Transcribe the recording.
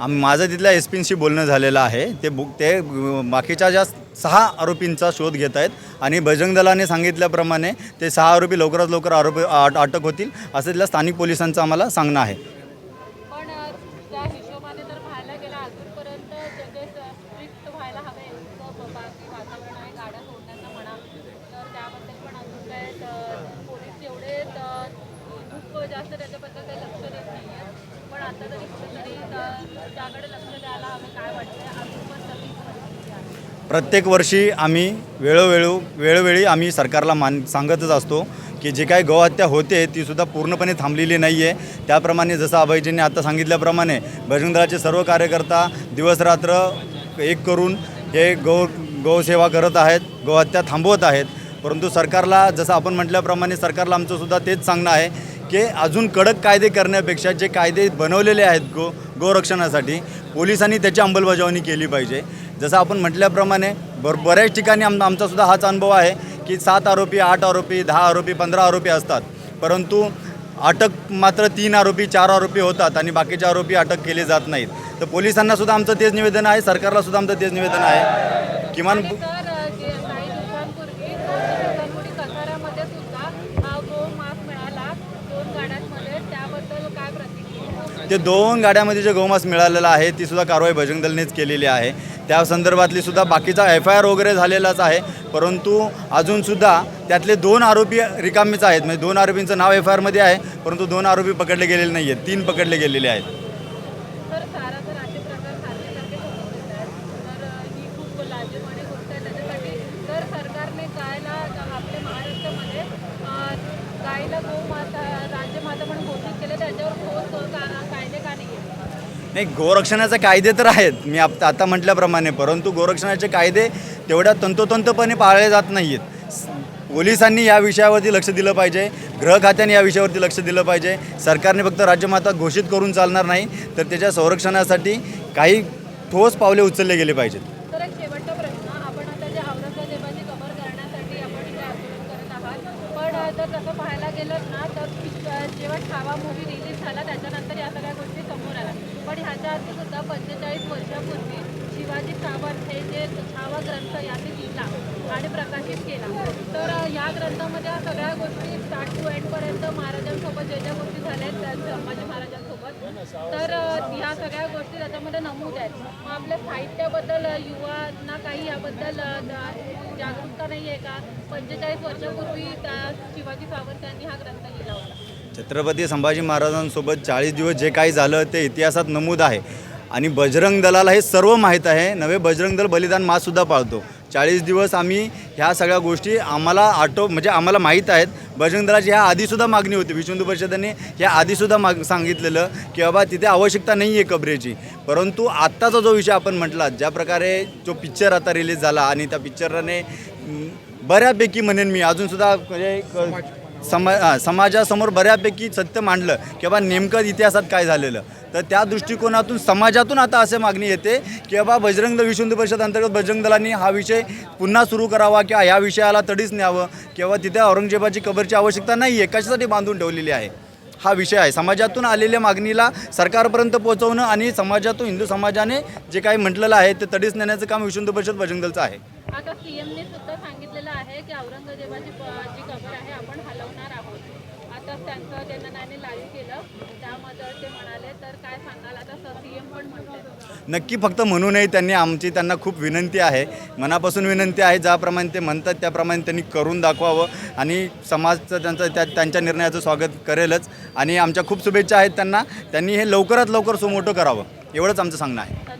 आम माझं तिथल्या एस पींशी बोलणं झालेलं आहे. ते बु ते बाकीच्या ज्या सहा आरोपींचा शोध घेत आहेत आणि बजरंग दलाने सांगितल्याप्रमाणे ते सहा आरोपी लवकरात लवकर आरोपी अटक होतील असं तिथल्या स्थानिक पोलिसांचं आम्हाला सांगणं आहे पण अ, त्या हिशोबाने जर पाहायला गेलं अजूनपर्यंत जगे स्ट्रिक्ट व्हायला हवे इतकं ब- बाकी वातावरण आहे गाड्या सोडण्याचं म्हणा तर त्याबद्दल पण अजून काय अ, पोलीस एवढे अ, खूप जास्त त्याच्याबद्दल काही लक्ष देत नाही आहे पण आता तरी कुठेतरी त्याकडे लक्ष द्यायला हवं काय वाटतं अजून पण तशी परिस्थिती आहे. प्रत्येक वर्षी आम्ही वेळोवेळो वेळोवेळी आम्ही सरकारला मान सांगतच असतो की जे काही गोहत्या होते तीसुद्धा पूर्णपणे थांबलेली नाही आहे त्याप्रमाणे जसं अभयजींनी आता सांगितल्याप्रमाणे बजरंग दलाचे सर्व कार्यकर्ता दिवसरात्र एक करून हे गौ गौसेवा करत आहेत गोहत्या थांबवत आहेत. परंतु सरकारला जसं आपण म्हटल्याप्रमाणे सरकारला आमचंसुद्धा तेच सांगणं आहे की अजून कडक कायदे करण्यापेक्षा जे कायदे बनवलेले आहेत गो गोरक्षणासाठी पोलिसांनी त्याची अंमलबजावणी केली पाहिजे. जसं आपण म्हटल्याप्रमाणे बर बऱ्याच ठिकाणी आम आमचासुद्धा हाच अनुभव आहे की सात आरोपी आठ आरोपी दहा आरोपी पंधरा आरोपी असतात. परंतु अटक मात्र तीन आरोपी चार आरोपी होतात आणि बाकीचे आरोपी अटक केले जात नाहीत. तर पोलिसांनासुद्धा आमचं तेच निवेदन आहे सरकारलासुद्धा आमचं तेच निवेदन आहे. किमान आणि तर अ, गे- काही दिवसांपूर्वी दोन दिवसांपूर्वी कसाऱ्यामध्ये सुद्धा अ, गो मास मिळाला दोन गाड्यांमध्ये त्याबद्दल काय प्रतिक्रिया ते दोन गाड्यामध्ये जे गोमास मिळालेलं आहे ती सुद्धा कारवाई बजरंग दलनेच केलेली आहे. त्या संदर्भातली सुद्धा बाकीचा एफ आय आर वगैरे झालेलाच आहे. परंतु अजूनसुद्धा त्यातले दोन आरोपी रिकामीच आहेत. म्हणजे दोन आरोपींचं नाव एफ आय आरमध्ये आहे परंतु दोन आरोपी पकडले गेलेले नाही आहेत तीन पकडले गेलेले आहेत. राज्यमाता म्हणून घोषित केले. त्याच्यावर ठोस का- कायदे का नाही आहेत नाही गोरक्षणाचे कायदे तर आहेत. मी आप आता म्हटल्याप्रमाणे परंतु गोरक्षणाचे कायदे तेवढ्या तंतोतंतपणे पाळले जात नाही आहेत पोलिसांनी या विषयावरती लक्ष दिलं पाहिजे गृह खात्याने या विषयावरती लक्ष दिलं पाहिजे. सरकारने फक्त राज्यमाता घोषित करून चालणार नाही तर त्याच्या संरक्षणासाठी काही ठोस पावले उचलले गेले पाहिजेत. पण सुद्धा पंचेचाळीस वर्षापूर्वी शिवाजी सावंत हे जे छावा ग्रंथ याने लिहिला आणि प्रकाशित केला. तर या ग्रंथामध्ये सगळ्या गोष्टी स्टार्ट टू एंडपर्यंत महाराजांसोबत ज्या ज्या गोष्टी झाल्या आहेत त्या संभाजी महाराजांसोबत. तर ह्या सगळ्या गोष्टी त्याच्यामध्ये नमूद आहेत. मग आपल्या साहित्याबद्दल युवांना काही याबद्दल जागरूकता नाही आहे का? पंचेचाळीस वर्षापूर्वी त्या शिवाजी सावंत यांनी हा ग्रंथ लिहिला होता. छत्रपती संभाजी महाराजांसोबत चाळीस दिवस जे काही झालं ते इतिहासात नमूद आहे. आणि बजरंग दलाला हे सर्व माहीत आहे. नवे बजरंग दल बलिदान माससुद्धा पाळतो. चाळीस दिवस आम्ही ह्या सगळ्या गोष्टी आम्हाला आटो म्हणजे आम्हाला माहीत आहेत. बजरंग दलाची ह्या आधीसुद्धा मागणी होती. विश्व हिंदू परिषदेने ह्या आधीसुद्धा माग सांगितलेलं की बाबा तिथे आवश्यकता नाही आहे कबरेची. परंतु आत्ताचा जो विषय आपण म्हटला ज्या प्रकारे जो पिक्चर आता रिलीज झाला आणि त्या पिक्चरने बऱ्यापैकी म्हणेन मी अजूनसुद्धा म्हणजे समा समाजासमोर बऱ्यापैकी सत्य मांडलं की बाबा नेमकं इतिहासात काय झालेलं. तर त्या दृष्टिकोनातून समाजातून आता असे मागणी येते की बाबा बजरंग दल विश्व हिंदू परिषद अंतर्गत बजरंग दलांनी हा विषय पुन्हा सुरू करावा किंवा ह्या विषयाला तडीच न्यावं किंवा तिथे औरंगजेबाची कबरची आवश्यकता नाही आहे कशासाठी बांधून ठेवलेली आहे. हा विषय आहे. समाजातून आलेल्या मागणीला सरकारपर्यंत पोहोचवणं आणि समाजातून हिंदू समाजाने जे काही म्हटलेलं आहे ते तडीच नेण्याचं काम विश्व हिंदू परिषद बजरंग दलचं आहे. आता सीएमने सुद्धा सांगितलेलं आहे की औरंगजेबाची जी कबर आहे आपण हलवणार आहोत. आता त्यांचं जननाने लाईव्ह केलं. त्यामध्ये ते म्हणाले तर काय सांगाल? आता सीएम पण म्हणतात नक्की फक्त म्हणूनही त्यांनी आमची त्यांना खूप विनंती आहे. मनापासून विनंती आहे ज्याप्रमाणे ते म्हणतात त्याप्रमाणे त्यांनी करून दाखवावं. आणि समाजचं त्यांचं त्या त्यांच्या निर्णयाचं स्वागत करेलच. आणि आमच्या खूप शुभेच्छा आहेत त्यांना. त्यांनी हे लवकरात लवकर सुमोटं करावं. एवढंच आमचं सांगणं आहे.